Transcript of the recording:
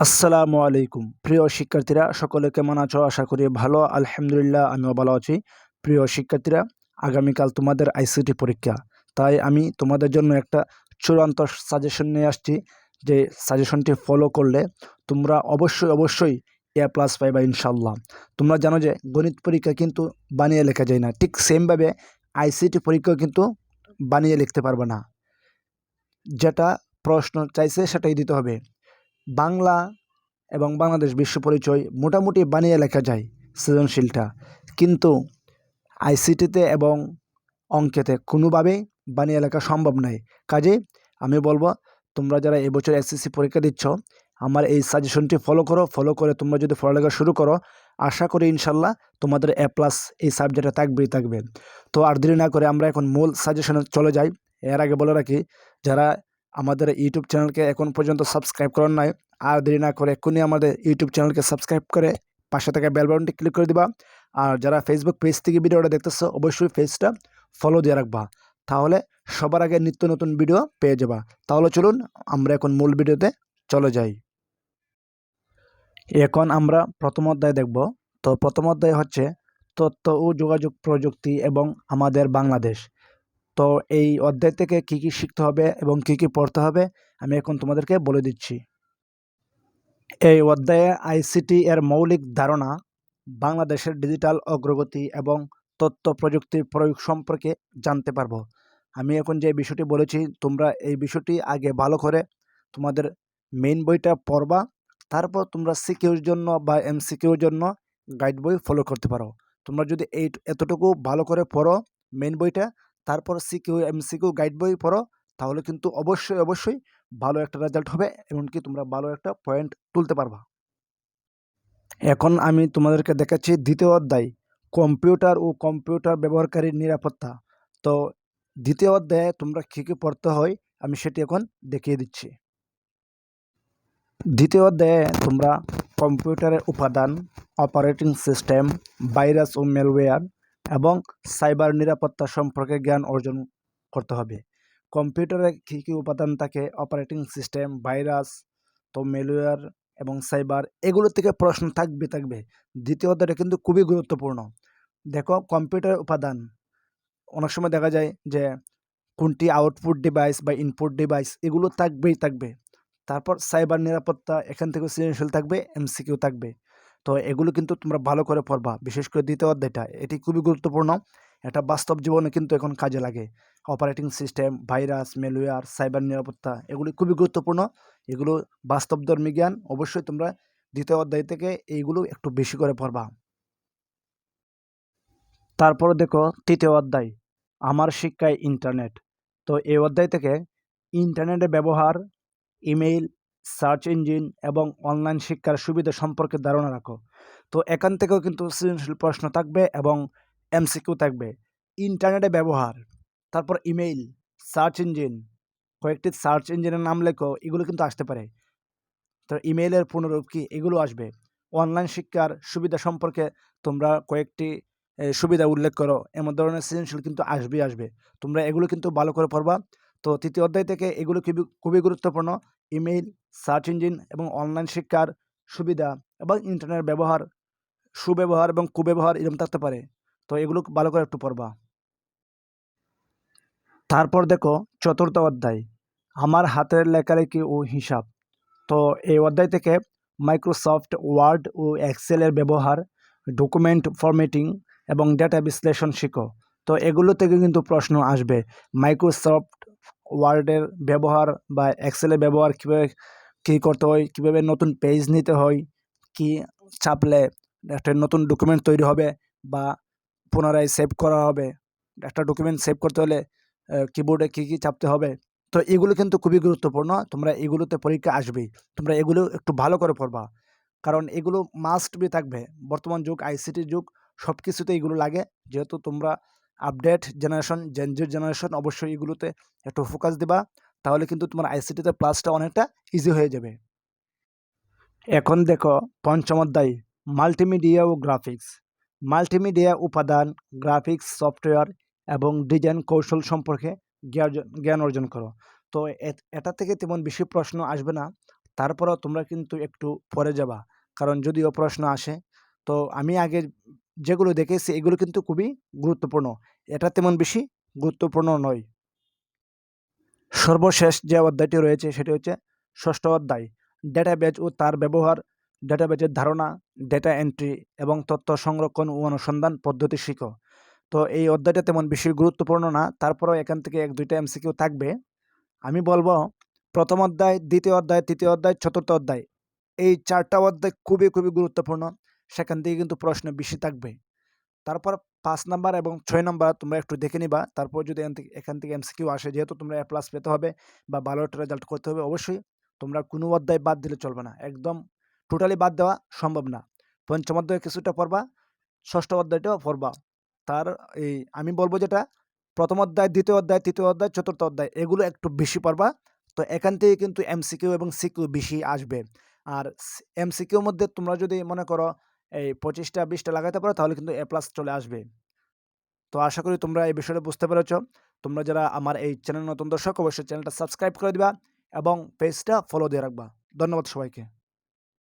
আসসালামু আলাইকুম। প্রিয় শিক্ষার্থীরা, সকলে কেমন আছো? আশা করি ভালো। আলহামদুলিল্লাহ, আমিও ভালো আছি। প্রিয় শিক্ষার্থীরা, আগামীকাল তোমাদের আইসিটি পরীক্ষা। তাই আমি তোমাদের জন্য একটা চূড়ান্ত সাজেশন নিয়ে আসছি। যে সাজেশনটি ফলো করলে তোমরা অবশ্যই অবশ্যই এ প্লাস পাইবা ইনশাল্লাহ তোমরা জানো যে গণিত পরীক্ষা কিন্তু বানিয়ে লেখা যায় না। ঠিক সেমভাবে আইসিটি পরীক্ষাও কিন্তু বানিয়ে লিখতে পারবে না। যেটা প্রশ্ন চাইছে সেটাই দিতে হবে। বাংলা এবং বাংলাদেশ বিশ্ব পরিচয় মোটামুটি বানিয়ে লেখা যায় সৃজনশীলটা। কিন্তু আইসিটিতে এবং অঙ্কেতে কোনোভাবেই বানিয়ে লেখা সম্ভব নয় কাজে আমি বলব, তোমরা যারা এবছর এসএসসি পরীক্ষা দিচ্ছ, আমার এই সাজেশনটি ফলো করো ফলো করে তোমরা যদি পড়ালেখা শুরু করো, আশা করি ইনশাল্লাহ তোমাদের এ প্লাস এই সাবজেক্টে থাকবেই থাকবে। তো আর দেরি না করে আমরা এখন মূল সাজেশনে চলে যাই। এর আগে বলে রাখি, যারা আমাদের ইউটিউব চ্যানেলকে এখন পর্যন্ত সাবস্ক্রাইব করার নাই, আর দেরি না করে এক্ষুনি আমাদের ইউটিউব চ্যানেলকে সাবস্ক্রাইব করে পাশে থাকা বেল বাটনটি ক্লিক করে দিবা। আর যারা ফেসবুক পেজ থেকে ভিডিওটা দেখতেছো, অবশ্যই পেজটা ফলো দিয়ে রাখবা। তাহলে সবার আগে নিত্য নতুন ভিডিও পেয়ে যাবা। তাহলে চলুন, আমরা এখন মূল ভিডিওতে চলে যাই। এখন আমরা প্রথম অধ্যায় দেখব। তো প্রথম অধ্যায় হচ্ছে তথ্য ও যোগাযোগ প্রযুক্তি এবং আমাদের বাংলাদেশ। তো এই অধ্যায় থেকে কি কি শিখতে হবে এবং কি কি পড়তে হবে আমি এখন তোমাদেরকে বলে দিচ্ছি। এই অধ্যায়ে আইসিটি এর মৌলিক ধারণা, বাংলাদেশের ডিজিটাল অগ্রগতি এবং তথ্য প্রযুক্তির প্রয়োগ সম্পর্কে জানতে পারব। আমি এখন যে বিষয়টি বলেছি, তোমরা এই বিষয়টি আগে ভালো করে তোমাদের মেইন বইটা পড়বা, তারপর তোমরা সিকিউর জন্য বা এমসিকিউর জন্য গাইড বই ফলো করতে পারো। তোমরা যদি এই এতটুকু ভালো করে পড়ো মেইন বইটা তারপর সিকিউ এমসিকিউ গাইড বই পড়ো, তাহলে কিন্তু অবশ্যই অবশ্যই ভালো একটা রেজাল্ট হবে, এমনকি তোমরা ভালো একটা পয়েন্ট তুলতে পারবা। এখন আমি তোমাদেরকে দেখাচ্ছি দ্বিতীয় অধ্যায় কম্পিউটার ও কম্পিউটার ব্যবহারকারীর নিরাপত্তা। তো দ্বিতীয় অধ্যায়ে তোমরা কী কী পড়তে হয়, আমি সেটি এখন দেখিয়ে দিচ্ছি। দ্বিতীয় অধ্যায়ে তোমরা কম্পিউটারের উপাদান অপারেটিং সিস্টেম ভাইরাস ও মেলওয়্যার এবং সাইবার নিরাপত্তা সম্পর্কে জ্ঞান অর্জন করতে হবে। কম্পিউটারে কী কী উপাদান থাকে, অপারেটিং সিস্টেম, ভাইরাস, তো মেলওয়্যার এবং সাইবার, এগুলো থেকে প্রশ্ন থাকবে থাকবে। দ্বিতীয় অধ্যায়টা কিন্তু খুবই গুরুত্বপূর্ণ। দেখো কম্পিউটারের উপাদান। অনেক সময় দেখা যায় যে, কোনটি আউটপুট ডিভাইস বা ইনপুট ডিভাইস এগুলো থাকবেই, থাকবে। তারপর সাইবার নিরাপত্তা, এখান থেকে সৃজনশীল থাকবে এমসিকিউ থাকবে। তো এগুলো কিন্তু তোমরা ভালো করে পড়বা। বিশেষ করে দ্বিতীয় অধ্যায়টা, এটি খুবই গুরুত্বপূর্ণ। এটা বাস্তব জীবনে কিন্তু এখন কাজে লাগে। Operating system, virus, malware, cyber নিরাপত্তা, এগুলি খুবই গুরুত্বপূর্ণ। এগুলো বাস্তবধর্মী জ্ঞান, অবশ্যই তোমরা দ্বিতীয় অধ্যায় থেকে এইগুলো একটু বেশি করে পড়বা। তারপর দেখো, তৃতীয় অধ্যায়, আমার শিক্ষায় ইন্টারনেট। তো এই অধ্যায় থেকে ইন্টারনেটের ব্যবহার, ইমেইল সার্চ ইঞ্জিন এবং অনলাইন শিক্ষার সুবিধা সম্পর্কে ধারণা রাখো। তো এখান থেকেও কিন্তু সৃজনশীল প্রশ্ন থাকবে এবং এমসিকিউ থাকবে। ইন্টারনেটে ব্যবহার, তারপর ইমেইল, সার্চ ইঞ্জিন, কয়েকটি সার্চ ইঞ্জিনের নাম লেখো, এগুলো কিন্তু আসতে পারে। তো ইমেইলের পুনরূপ কি এগুলো আসবে। অনলাইন শিক্ষার সুবিধা সম্পর্কে তোমরা কয়েকটি সুবিধা উল্লেখ করো। এমন ধরনের সৃজনশীল কিন্তু আসবেই, আসবে। তোমরা এগুলো কিন্তু ভালো করে পড়বা। তো তৃতীয় অধ্যায় থেকে এগুলো খুবই খুবই গুরুত্বপূর্ণ। ইমেইল, সার্চ ইঞ্জিন এবং অনলাইন শিক্ষার সুবিধা এবং ইন্টারনেট ব্যবহার, সুব্যবহার এবং কুব্যবহার এরকম থাকতে পারে। তো এগুলো ভালো করে একটু পড়বা। তারপর দেখো চতুর্থ অধ্যায়, আমার হাতের লেখালেখি ও হিসাব? তো এই অধ্যায় থেকে মাইক্রোসফট ওয়ার্ড ও এক্সেলের ব্যবহার ডকুমেন্ট ফরম্যাটিং এবং ডেটা বিশ্লেষণ শিখো। তো এগুলো থেকে কিন্তু প্রশ্ন আসবে মাইক্রোসফট ওয়ার্ডের ব্যবহার বা এক্সেলের ব্যবহার কীভাবে কী করতে হয়, কীভাবে নতুন পেজ নিতে হয়, কি চাপলে একটা নতুন ডকুমেন্ট তৈরি হবে বা পুনরায় সেভ করা হবে, একটা ডকুমেন্ট সেভ করতে হলে কিবোর্ডে কী কী চাপতে হবে। তো এগুলো কিন্তু খুবই গুরুত্বপূর্ণ, তোমরা এগুলোতে পরীক্ষা আসবেই তোমরা এগুলো একটু ভালো করে পড়বা। কারণ এগুলো মাস্ট বি থাকবে। বর্তমান যুগ আইসিটির যুগ সব কিছুতে এগুলো লাগে। যেহেতু তোমরা আপডেট জেনারেশন জেনজির জেনারেশন অবশ্যই এগুলোতে একটু ফোকাস দেবা। তাহলে কিন্তু তোমার আইসিটিতে প্লাসটা অনেকটা ইজি হয়ে যাবে। এখন দেখো, পঞ্চম অধ্যায় মাল্টিমিডিয়া ও গ্রাফিক্স মাল্টিমিডিয়া উপাদান গ্রাফিক্স সফটওয়্যার এবং ডিজাইন কৌশল সম্পর্কে জ্ঞান অর্জন করো। তো এটা থেকে তেমন বেশি প্রশ্ন আসবে না। তারপরেও তোমরা কিন্তু একটু পরে যাবা। কারণ যদিও প্রশ্ন আসে, তো আমি আগে যেগুলো দেখেছি, এগুলো কিন্তু খুবই গুরুত্বপূর্ণ। এটা তেমন বেশি গুরুত্বপূর্ণ নয়। সর্বশেষ যে অধ্যায়টি রয়েছে, সেটি হচ্ছে ষষ্ঠ অধ্যায়। ডেটাবেজ ও তার ব্যবহার ডেটাবেজের ধারণা ডেটা এন্ট্রি এবং তথ্য সংরক্ষণ ও অনুসন্ধান পদ্ধতি শিখো। তো এই অধ্যায়টা তেমন বেশি গুরুত্বপূর্ণ না, তারপরেও এখান থেকে এক দুইটা এমসিকিউ থাকবে। আমি বলব, প্রথম অধ্যায়, দ্বিতীয় অধ্যায়, তৃতীয় অধ্যায়, চতুর্থ অধ্যায়, এই চারটা অধ্যায় খুবই খুবই গুরুত্বপূর্ণ। সেখান থেকে কিন্তু প্রশ্ন বেশি থাকবে। তারপর পাঁচ নাম্বার এবং ছয় নাম্বার তোমরা একটু দেখে নিবা। তারপর যদি এখান থেকে এমসিকিউ আসে, যেহেতু তোমরা এ প্লাস পেতে হবে বা ভালো একটা রেজাল্ট করতে হবে, অবশ্যই তোমরা কোনো অধ্যায় বাদ দিলে চলবে না। একদম টোটালি বাদ দেওয়া সম্ভব না। পঞ্চম অধ্যায় কিছুটা পড়বা, ষষ্ঠ অধ্যায়টাও পড়বা। তার এই আমি বলব যেটা, প্রথম অধ্যায়, দ্বিতীয় অধ্যায়, তৃতীয় অধ্যায়, চতুর্থ অধ্যায়, এগুলো একটু বেশি পড়বা। তো এখান থেকে কিন্তু এমসিকিউ এবং সিকিউ বেশি আসবে। আর এমসিকিউর মধ্যে তোমরা যদি মনে করো এই পঁচিশটা, বিশটা লাগাতে পারো, তাহলে কিন্তু এ প্লাস চলে আসবে। তো আশা করি তোমরা এই বিষয়টা বুঝতে পেরেছ। তোমরা যারা আমার এই চ্যানেল নতুন দর্শক, অবশ্যই চ্যানেলটা সাবস্ক্রাইব করে দিবা এবং পেজটা ফলো দিয়ে রাখবা। ধন্যবাদ সবাইকে।